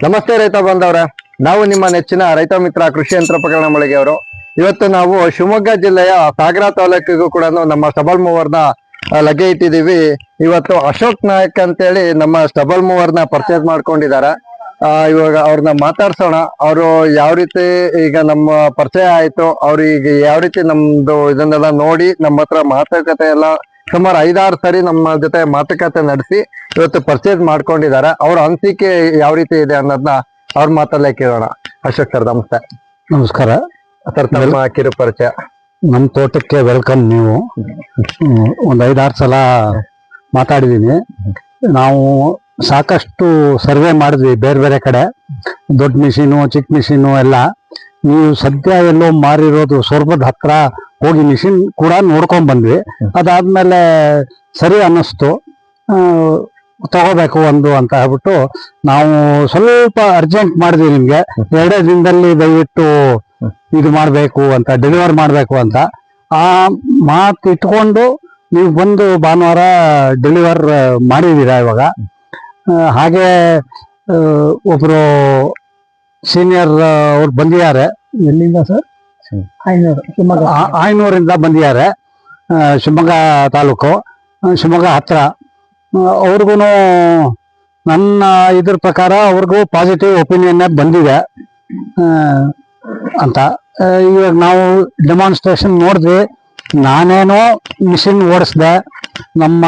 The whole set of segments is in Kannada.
ನಮಸ್ತೆ ರೈತ ಬಂದವ್ರೆ ನಾವು ನಿಮ್ಮ ನೆಚ್ಚಿನ ರೈತ ಮಿತ್ರ ಕೃಷಿ ಯಂತ್ರೋಪಕರಣ ಮಳಿಗೆಯವರು ಇವತ್ತು ನಾವು ಶಿವಮೊಗ್ಗ ಜಿಲ್ಲೆಯ ಸಾಗರ ತಾಲೂಕಿಗೂ ಕೂಡ ನಮ್ಮ ಸ್ಟಬಲ್ ಮೂವರ್ನ ಲಗ್ಗೆ ಇಟ್ಟಿದೀವಿ ಇವತ್ತು ಅಶೋಕ್ ನಾಯಕ್ ಅಂತೇಳಿ ನಮ್ಮ ಸ್ಟಬಲ್ ಮೂವರ್ನ ಪರ್ಚೇಸ್ ಮಾಡ್ಕೊಂಡಿದ್ದಾರೆ. ಇವಾಗ ಅವ್ರನ್ನ ಮಾತಾಡ್ಸೋಣ. ಅವರು ಯಾವ ರೀತಿ ಈಗ ನಮ್ಮ ಪರಿಚಯ ಆಯ್ತು. ಅವ್ರು ಈಗ ಯಾವ ರೀತಿ ನಮ್ದು ಇದನ್ನೆಲ್ಲ ನೋಡಿ ನಮ್ಮ ಹತ್ರ ಮಾತುಕತೆ ಎಲ್ಲ ಸುಮಾರು ಐದಾರು ಸರಿ ನಮ್ಮ ಜೊತೆ ಮಾತುಕತೆ ನಡೆಸಿ ಇವತ್ತು ಪರ್ಚೇಸ್ ಮಾಡ್ಕೊಂಡಿದ್ದಾರೆ. ಅವ್ರ ಅನಿಸಿಕೆ ಯಾವ ರೀತಿ ಇದೆ ಅನ್ನೋದನ್ನ ಅವ್ರ ಮಾತಲ್ಲೇ ಕೇಳೋಣ. ಅಶೋಕ್ ಸರ್ ನಮಸ್ತೆ. ನಮಸ್ಕಾರ. ಸರ್ ತಮ್ಮ ಕಿರು ಪರಿಚಯ. ನಮ್ಮ ತೋಟಕ್ಕೆ ವೆಲ್ಕಮ್ ನೀವು. ಒಂದು ಐದಾರು ಸಲ ಮಾತಾಡಿದ್ದೀನಿ ನಾವು ಸಾಕಷ್ಟು ಸರ್ವೆ ಮಾಡಿದ್ವಿ ಬೇರೆ ಬೇರೆ ಕಡೆ. ದೊಡ್ಡ ಮಿಷಿನು ಚಿಕ್ಕ ಮಿಷಿನು ಎಲ್ಲ. ನೀವು ಸದ್ಯ ಎಲ್ಲೋ ಮಾರಿರೋದು ಸೊರ್ಬದ ಹತ್ರ ಹೋಗಿ ಮಿಷಿನ್ ಕೂಡ ನೋಡ್ಕೊಂಡ್ ಬಂದ್ವಿ. ಅದಾದ್ಮೇಲೆ ಸರಿ ಅನ್ನಿಸ್ತು. ತಗೋಬೇಕು ಒಂದು ಅಂತ ಹೇಳ್ಬಿಟ್ಟು ನಾವು ಸ್ವಲ್ಪ ಅರ್ಜೆಂಟ್ ಮಾಡಿದ್ವಿ ನಿಮ್ಗೆ. ಎರಡೇ ದಿನದಲ್ಲಿ ದಯವಿಟ್ಟು ಇದು ಮಾಡಬೇಕು ಅಂತ ಡೆಲಿವರ್ ಮಾಡಬೇಕು ಅಂತ. ಆ ಮಾತು ಇಟ್ಕೊಂಡು ನೀವು ಬಂದು ಭಾನುವಾರ ಡೆಲಿವರ್ ಮಾಡಿದ್ದೀರಾ ಇವಾಗ? ಹಾಗೆ ಒಬ್ರು ಸೀನಿಯರ್ ಅವ್ರು ಬಂದಿದ್ದಾರೆ. ಎಲ್ಲಿಂದ ಸರ್? ಆಯ್ನೂರು ಶಿವಮೊಗ್ಗ. ಆಯ್ನೂರಿಂದ ಬಂದಿದ್ದಾರೆ. ಶಿವಮೊಗ್ಗ ತಾಲೂಕು. ಶಿವಮೊಗ್ಗ ಹತ್ರ. ಅವ್ರಿಗೂ ನನ್ನ ಇದ್ರ ಪ್ರಕಾರ ಅವ್ರಿಗೂ ಪಾಸಿಟಿವ್ ಒಪಿನಿಯನ್ ಬಂದಿದೆ. ಅಂತ. ಇವಾಗ ನಾವು ಡೆಮಾನ್ಸ್ಟ್ರೇಷನ್ ನೋಡಿದ್ವಿ ನಾನೇನೋ ಮಿಷಿನ್ ಓಡಿಸ್ದೆ. ನಮ್ಮ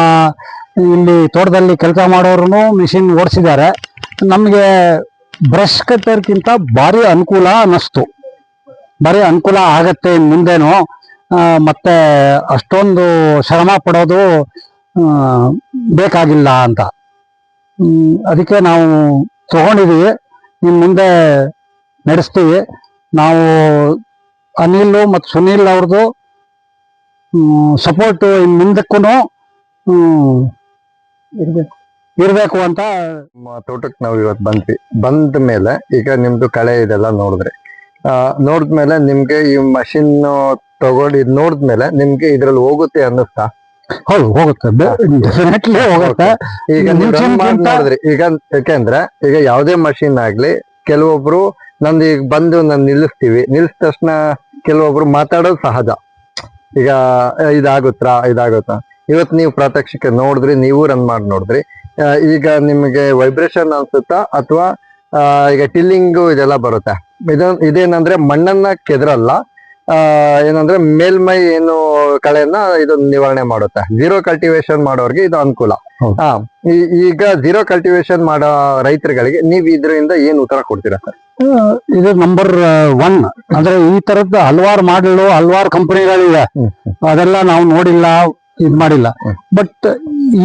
ಇಲ್ಲಿ ತೋಟದಲ್ಲಿ ಕೆಲಸ ಮಾಡೋರು ಮಿಷಿನ್ ಓಡಿಸಿದ್ದಾರೆ. ನಮಗೆ ಬ್ರಷ್ ಕಟ್ಟರ್ಗಿಂತ ಭಾರಿ ಅನುಕೂಲ ಅನ್ನಿಸ್ತು. ಭಾರಿ ಅನುಕೂಲ ಆಗತ್ತೆ ಮುಂದೇನು ಮತ್ತೆ ಅಷ್ಟೊಂದು ಶ್ರಮ ಪಡೋದು ಬೇಕಾಗಿಲ್ಲ ಅಂತ. ಅದಕ್ಕೆ ನಾವು ತಗೊಂಡಿದೀವಿ. ನಿಮ್ಮ ಮುಂದೆ ನಡೆಸ್ತೀವಿ. ನಾವು ಅನಿಲ್ ಮತ್ತು ಸುನೀಲ್ ಅವ್ರದ್ದು ಸಪೋರ್ಟ್ ಇನ್ ಮುಂದಕ್ಕೂ ಇರ್ಬೇಕು. ಇರಬೇಕು ಅಂತ ತೋಟಕ್ ತೋಟಕ್ಕೆ ನಾವು ಇವತ್ತು ಬಂದ್ವಿ. ಬಂದ ಮೇಲೆ ಈಗ ನಿಮ್ದು ಕಳೆ ಇದೆಲ್ಲ ನೋಡಿದ್ರೆ. ಆ ನೋಡಿದ್ಮೇಲೆ ನಿಮ್ಗೆ ಈ ಮಷಿನ್ ತಗೊಂಡು ಇದು ನೋಡಿದ್ಮೇಲೆ ನಿಮ್ಗೆ ಇದ್ರಲ್ಲಿ ಹೋಗುತ್ತೆ ಅನ್ನಿಸ್ತಾ ಹೌದು ಹೋಗುತ್ತೆ. ಡೆಫಿನೆಟ್ಲಿ ಹೋಗುತ್ತೆ. ಈಗ ನೋಡಿದ್ರಿ ಈಗ ಯಾಕೆಂದ್ರೆ ಈಗ ಯಾವುದೇ ಮಷಿನ್ ಆಗ್ಲಿ ಕೆಲವೊಬ್ರು ನಂದು ಈಗ ಬಂದು ನಾನು ನಿಲ್ಲಿಸ್ತೀವಿ. ನಿಲ್ಸಿದ ತಕ್ಷಣ ಕೆಲವೊಬ್ರು ಮಾತಾಡೋದು ಸಹಜ. ಈಗ ಇದಾಗುತ್ತಾ ಇದಾಗುತ್ತಾ? ಇವತ್ತು ನೀವು ಪ್ರಾತ್ಯಕ್ಷಿಕೆ ನೋಡಿದ್ರಿ ನೀವು ರನ್ ಮಾಡಿ ನೋಡಿದ್ರಿ. ಈಗ ನಿಮಗೆ ವೈಬ್ರೇಷನ್ ಅನ್ಸುತ್ತಾ? ಅಥವಾ ಈಗ ಟಿಲ್ಲಿಂಗು ಇದೆಲ್ಲ ಬರುತ್ತೆ? ಇದ ಇದೇನಂದ್ರೆ ಮಣ್ಣನ್ನ ಕೆದರಲ್ಲ. ಏನಂದ್ರೆ ಮೇಲ್ಮೈ ಏನು ಕಳೆಯನ್ನ ಇದು ನಿವಾರಣೆ ಮಾಡುತ್ತೆ. ಜೀರೋ ಕಲ್ಟಿವೇಶನ್ ಮಾಡೋರ್ಗೆ ಇದು ಅನುಕೂಲ. ಹಾ ಈಗ ಜೀರೋ ಕಲ್ಟಿವೇಶನ್ ಮಾಡೋ ರೈತರುಗಳಿಗೆ ನೀವ್ ಇದರಿಂದ ಏನ್ ಉತ್ತರ ಕೊಡ್ತೀರಾ ಸರ್? ಇದು ನಂಬರ್ ಒನ್ ಅಂದ್ರೆ ಈ ತರದ ಹಲವಾರು ಮಾಡಲು ಹಲವಾರು ಕಂಪನಿಗಳಿವೆ. ಅದೆಲ್ಲ ನಾವು ನೋಡಿಲ್ಲ ಇದ್ ಮಾಡಿಲ್ಲ. ಬಟ್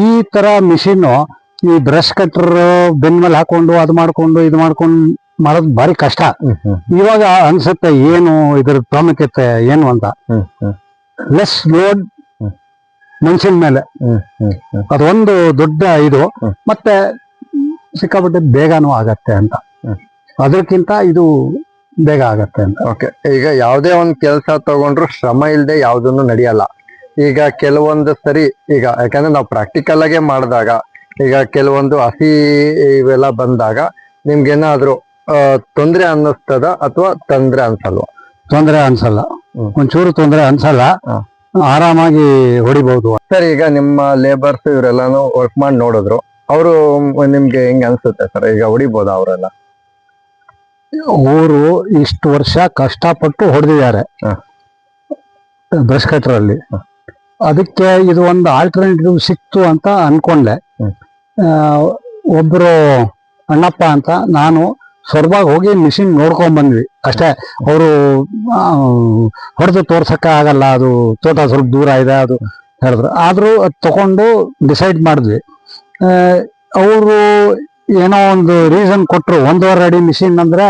ಈ ತರ ಮಿಷಿನ್ ಈ ಬ್ರಷ್ ಕಟ್ರ್ ಬೆನ್ ಮೇಲೆ ಹಾಕೊಂಡು ಅದು ಮಾಡ್ಕೊಂಡು ಇದು ಮಾಡ್ಕೊಂಡು ಮಾಡೋದು ಭಾರಿ ಕಷ್ಟ. ಇವಾಗ ಅನ್ಸುತ್ತೆ ಏನು ಇದ್ರ ಪ್ರಾಮುಖ್ಯತೆ ಏನು ಅಂತ. Less load. ಮನುಷ್ಯನ ಮೇಲೆ. ಅದೊಂದು ದೊಡ್ಡ ಇದು. ಮತ್ತೆ ಸಿಕ್ಕಾಪಟ್ಟೆ ಬೇಗನೂ ಆಗತ್ತೆ ಅಂತ. ಅದಕ್ಕಿಂತ ಇದು ಬೇಗ ಆಗತ್ತೆ ಅಂತ. ಓಕೆ ಈಗ ಯಾವುದೇ ಒಂದು ಕೆಲಸ ತಗೊಂಡ್ರು ಶ್ರಮ ಇಲ್ಲದೆ ಯಾವ್ದನ್ನು ನಡೆಯಲ್ಲ. ಈಗ ಕೆಲವೊಂದು ಸರಿ ಈಗ ಯಾಕಂದ್ರೆ ನಾವು ಪ್ರಾಕ್ಟಿಕಲ್ ಆಗೇ ಮಾಡಿದಾಗ ಈಗ ಕೆಲವೊಂದು ಹಸಿ ಇವೆಲ್ಲ ಬಂದಾಗ ನಿಮ್ಗೇನಾದ್ರೂ ತೊಂದ್ರೆ ಅನ್ನಿಸ್ತದ ಅಥವಾ ತೊಂದರೆ ಅನ್ಸಲ್ವ? ತೊಂದರೆ ಅನ್ಸಲ್ಲ. ಒಂಚೂರು ತೊಂದರೆ ಅನ್ಸಲ್ಲ. ಆರಾಮಾಗಿ ಹೊಡಿಬಹುದು. ಸರ್ ಈಗ ನಿಮ್ಮ ಲೇಬರ್ಸ್ ಇವರೆಲ್ಲಾನು ವರ್ಕ್ ಮಾಡಿ ನೋಡಿದ್ರು. ಅವರು ನಿಮ್ಗೆ ಹೆಂಗ್ ಅನ್ಸುತ್ತೆ ಸರ್? ಈಗ ಹೊಡಿಬಹುದು ಅವರೆಲ್ಲ? ಅವರು ಇಷ್ಟು ವರ್ಷ ಕಷ್ಟಪಟ್ಟು ಹೊಡೆದಿದ್ದಾರೆ. ಬ್ರಷ್ ಕಟ್ರಲ್ಲಿ ಅದಕ್ಕೆ ಇದು ಒಂದು ಆಲ್ಟರ್ನೇಟಿವ್ ಸಿಕ್ತು ಅಂತ ಅನ್ಕೊಂಡೆ. ಒಬ್ರು ಅಣ್ಣಪ್ಪ ಅಂತ ನಾನು ಸೊರ್ಬಾಗ್ ಹೋಗಿ ಮಿಷಿನ್ ನೋಡ್ಕೊಂಡ್ ಬಂದ್ವಿ. ಅಷ್ಟೇ, ಅವರು ಹೊಡೆದು ತೋರ್ಸಕ್ಕ ಆಗಲ್ಲ, ಅದು ತೋಟ ಸ್ವಲ್ಪ ದೂರ ಇದೆ, ಅದು ಹೇಳಿದ್ರು. ಆದ್ರೂ ಅದು ತಗೊಂಡು ಡಿಸೈಡ್ ಮಾಡಿದ್ವಿ. ಅವರು ಏನೋ ಒಂದು ರೀಸನ್ ಕೊಟ್ಟರು ಒಂದೂವರೆ ಅಡಿ ಮಿಷಿನ್ ಅಂದ್ರೆ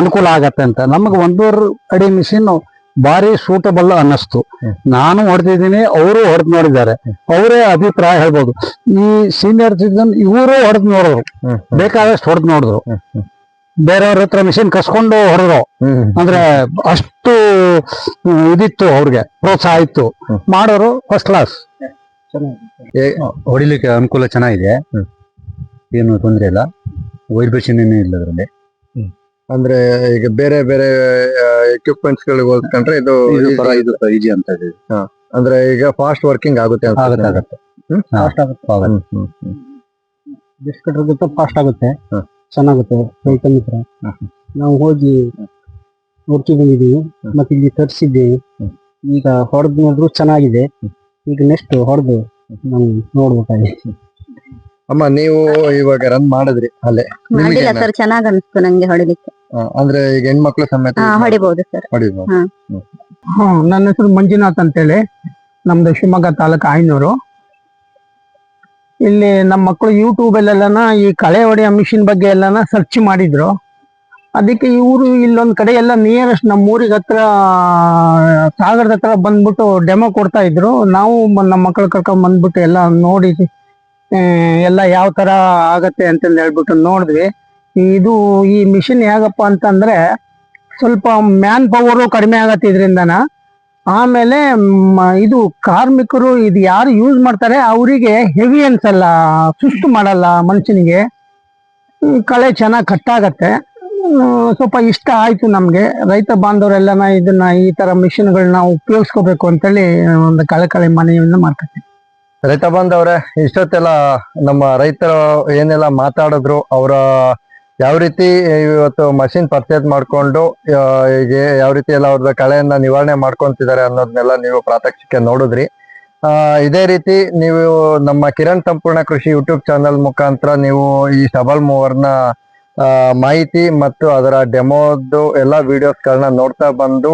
ಅನುಕೂಲ ಆಗತ್ತೆ ಅಂತ. ನಮಗೆ ಒಂದೂವರೆ ಅಡಿ ಮಿಷಿನ್ ಭಾರಿ ಸೂಟಬಲ್ ಅನ್ನಿಸ್ತು. ನಾನು ಹೊಡೆದಿದ್ದೀನಿ ಅವರು ಹೊಡೆದ್ ನೋಡಿದ್ದಾರೆ. ಅವರೇ ಅಭಿಪ್ರಾಯ ಹೇಳ್ಬೋದು. ಈ ಸೀನಿಯರ್ ಸಿಟಿಸನ್ ಇವರು ಹೊಡೆದ್ ನೋಡಿದ್ರು ಬೇಕಾದಷ್ಟು ಹೊಡೆದ್ ನೋಡಿದ್ರು. ಬೇರೆಯವ್ರ ಹತ್ರ ಮಿಷಿನ್ ಕಸ್ಕೊಂಡು ಹೊಡೆದ್ರು. ಅಂದ್ರೆ ಅಷ್ಟು ಇದಿತ್ತು ಅವ್ರಿಗೆ ಪ್ರೋತ್ಸಾಹ ಇತ್ತು. ಮಾಡೋರು ಫಸ್ಟ್ ಕ್ಲಾಸ್ ಹೊಡಿಲಿಕ್ಕೆ ಅನುಕೂಲ ಚೆನ್ನಾಗಿದೆ. ಏನು ತೊಂದರೆ ಇಲ್ಲ? ವೈಬ್ರೇಷನ್ ಏನೂ ಇಲ್ಲ ಅದರಲ್ಲಿ? ಅಂದ್ರೆ ಈಗ ಬೇರೆ ಬೇರೆ ಎಕ್ವಿಪ್ಮೆಂಟ್ಸ್ ಗಳಿಗೆ ಹೋಲ್ಸ್ಕೊಂಡ್ರೆ ಇದು. ಇದು ಈಜಿ ಅಂತ ಹೇಳಿ. ಅಂದ್ರೆ ಈಗ ಫಾಸ್ಟ್ ವರ್ಕಿಂಗ್ ಆಗುತ್ತೆ ಅಂತ ಆಗುತ್ತೆ ಆಗುತ್ತೆ. ಹ್ಮ್? ಫಾಸ್ಟ್ ಆಗುತ್ತೆ. ಹ್ಮ್, ಹ್ಮ್, ಹ್ಮ್. ಬಿಸ್ಕೆಟ್ಗಿಂತ ಫಾಸ್ಟ್ ಆಗುತ್ತೆ. ಚೆನ್ನಾಗುತ್ತೆ. ರೈತ ಮಿತ್ರ ಹ್ಮ್. ನಾವು ಹೋಗಿ ನೋಡ್ಕೊ ಬಂದಿದ್ದೀವಿ. ಮತ್ತೆ ಇಲ್ಲಿ ತರಿಸಿದ್ದೀವಿ. ಈಗ ಹೊಡೆದ್ ನೋಡಿದ್ರು ಚೆನ್ನಾಗಿದೆ ಈಗ ನೆಕ್ಸ್ಟ್ ಹೊಡೆದು ನಾವು ನೋಡ್ಬೇಕಾಗಿದೆ. ಅಮ್ಮ ನೀವು ಇವಾಗ ರನ್ ಮಾಡಿದ್ರಿ ಅಲ್ಲೇ. ನಿಮ್ಗೆ ಮಾಡಿಲ್ಲ ಸರ್ ಚೆನ್ನಾಗ್ ಅನಿಸ್ತು ನಂಗೆ ಹೊಡಿಲಿಕ್ಕೆ. ಅಂದ್ರೆ ಈಗ ಹೆಣ್ಮಕ್ಳು ಸಮೇತ ಹಾ ಹೊಡಿಬಹುದು ಸರ್ ಹೊಡಿಬೋದು. ಹಾ. ನನ್ನ ಹೆಸರು ಮಂಜುನಾಥ್ ಅಂತೇಳಿ. ನಮ್ದು ಶಿವಮೊಗ್ಗ ತಾಲೂಕು ಆಯ್ನೂರು. ಇಲ್ಲಿ ನಮ್ಮ ಮಕ್ಕಳು ಯೂಟ್ಯೂಬ್ ಅಲ್ಲೆಲ್ಲನ ಈ ಕಳೆ ಹೊಡೆಯೋ ಮಿಷಿನ್ ಬಗ್ಗೆ ಎಲ್ಲಾನ ಸರ್ಚ್ ಮಾಡಿದ್ರು. ಅದಕ್ಕೆ ಇವರು ಇಲ್ಲೊಂದ್ ಕಡೆ ಎಲ್ಲ ನಿಯರೆಸ್ಟ್ ನಮ್ಮ ಊರಿಗೆ ಹತ್ರ ಸಾಗರದ ಹತ್ರ ಬಂದ್ಬಿಟ್ಟು ಡೆಮೋ ಕೊಡ್ತಾ ಇದ್ರು. ನಾವು ಮ- ನಮ್ಮ ಮಕ್ಕಳು ಕರ್ಕೊಂಡ್ ಬಂದ್ಬಿಟ್ಟು ಎಲ್ಲ ನೋಡಿ ಎಲ್ಲ ಯಾವ ತರ ಆಗತ್ತೆ ಅಂತಂದು ಹೇಳ್ಬಿಟ್ಟು ನೋಡಿದ್ವಿ. ಇದು ಈ ಮಿಷಿನ್ ಹೇಗಪ್ಪ ಅಂತಂದ್ರೆ ಸ್ವಲ್ಪ ಮ್ಯಾನ್ ಪವರು ಕಡಿಮೆ ಆಗತ್ತೆ ಇದರಿಂದನ ಆಮೇಲೆ ಇದು ಕಾರ್ಮಿಕರು ಇದು ಯಾರು ಯೂಸ್ ಮಾಡ್ತಾರೆ ಅವರಿಗೆ ಹೆವಿ ಅನ್ಸಲ್ಲ ಸುಸ್ತು ಮಾಡಲ್ಲ ಮನುಷ್ಯನಿಗೆ. ಕಳೆ ಚೆನ್ನಾಗಿ ಕಟ್ಟಾಗತ್ತೆ ಸ್ವಲ್ಪ ಇಷ್ಟ ಆಯ್ತು ನಮ್ಗೆ. ರೈತ ಬಾಂಧವರೆಲ್ಲನ ಇದನ್ನ ಈ ತರ ಮಿಷಿನ್ಗಳನ್ನ ಉಪಯೋಗಿಸ್ಕೋಬೇಕು ಅಂತೇಳಿ ಒಂದು ಕಳೆ ಕಳೆ ಮನೆಯಿಂದ ಮಾಡ್ಕೊತೀವಿ ರೈತ ಬಂದವ್ರೆ ಇಷ್ಟೊತ್ತೆಲ್ಲ ನಮ್ಮ ರೈತರು ಏನೆಲ್ಲ ಮಾತಾಡಿದ್ರು, ಅವರ ಯಾವ ರೀತಿ ಇವತ್ತು ಮಷಿನ್ ಪರ್ಚೇಸ್ ಮಾಡ್ಕೊಂಡು ಯಾವ ರೀತಿ ಎಲ್ಲ ಅವ್ರದ್ದು ಕಳೆಯನ್ನ ನಿವಾರಣೆ ಮಾಡ್ಕೊಂತಿದ್ದಾರೆ ಅನ್ನೋದನ್ನೆಲ್ಲ ನೀವು ಪ್ರಾತ್ಯಕ್ಷಿಕೆ ನೋಡಿದ್ರಿ. ಇದೇ ರೀತಿ ನೀವು ನಮ್ಮ ಕಿರಣ್ ಸಂಪೂರ್ಣ ಕೃಷಿ ಯೂಟ್ಯೂಬ್ ಚಾನಲ್ ಮುಖಾಂತರ ನೀವು ಈ ಸಬಲ್ ಮೂವರ್ನ ಮಾಹಿತಿ ಮತ್ತು ಅದರ ಡೆಮೋದು ಎಲ್ಲ ವಿಡಿಯೋಸ್ಗಳನ್ನ ನೋಡ್ತಾ ಬಂದು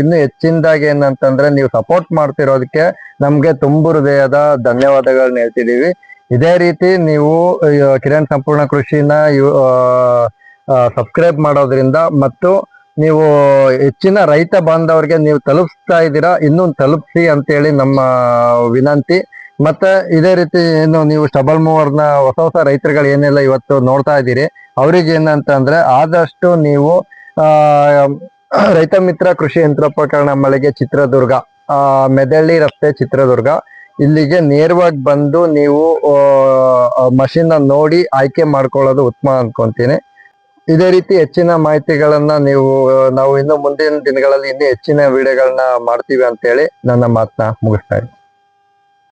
ಇನ್ನು ಹೆಚ್ಚಿನದಾಗಿ ಏನಂತಂದ್ರೆ ನೀವು ಸಪೋರ್ಟ್ ಮಾಡ್ತಿರೋದಕ್ಕೆ ನಮ್ಗೆ ತುಂಬು ಹೃದಯದ ಧನ್ಯವಾದಗಳನ್ನ ಹೇಳ್ತಿದೀವಿ. ಇದೇ ರೀತಿ ನೀವು ಕಿರಣ್ ಸಂಪೂರ್ಣ ಕೃಷಿನ ಸಬ್ಸ್ಕ್ರೈಬ್ ಮಾಡೋದ್ರಿಂದ ಮತ್ತು ನೀವು ಹೆಚ್ಚಿನ ರೈತ ಬಾಂಧವರಿಗೆ ನೀವು ತಲುಪಿಸ್ತಾ ಇದ್ದೀರಾ ಇನ್ನೂ ತಲುಪಿಸಿ ಅಂತೇಳಿ ನಮ್ಮ ವಿನಂತಿ. ಮತ್ತೆ ಇದೇ ರೀತಿ ಏನು ನೀವು ಸ್ಟಬಲ್ ಮೂವರ್ನ ಹೊಸ ಹೊಸ ರೈತರುಗಳು ಏನೆಲ್ಲ ಇವತ್ತು ನೋಡ್ತಾ ಇದ್ದೀರಿ, ಅವ್ರಿಗೆ ಏನಂತಂದ್ರೆ ಆದಷ್ಟು ನೀವು, ಆ, ರೈತ ಮಿತ್ರ ಕೃಷಿ ಯಂತ್ರೋಪಕರಣ ಮಳಿಗೆ ಚಿತ್ರದುರ್ಗ, ಆ, ಮೆದಳ್ಳಿ ರಸ್ತೆ ಚಿತ್ರದುರ್ಗ, ಇಲ್ಲಿಗೆ ನೇರವಾಗಿ ಬಂದು ನೀವು ಮಷಿನ್ ನೋಡಿ ಆಯ್ಕೆ ಮಾಡ್ಕೊಳ್ಳೋದು ಉತ್ತಮ ಅನ್ಕೊಂತೀನಿ. ಇದೇ ರೀತಿ ಹೆಚ್ಚಿನ ಮಾಹಿತಿಗಳನ್ನ ನೀವು, ನಾವು ಇನ್ನು ಮುಂದಿನ ದಿನಗಳಲ್ಲಿ ಇನ್ನೂ ಹೆಚ್ಚಿನ ವಿಡಿಯೋಗಳನ್ನ ಮಾಡ್ತೀವಿ ಅಂತೇಳಿ ನನ್ನ ಮಾತನ್ನ ಮುಗಿಸ್ತಾ ಇದ್ದೀನಿ.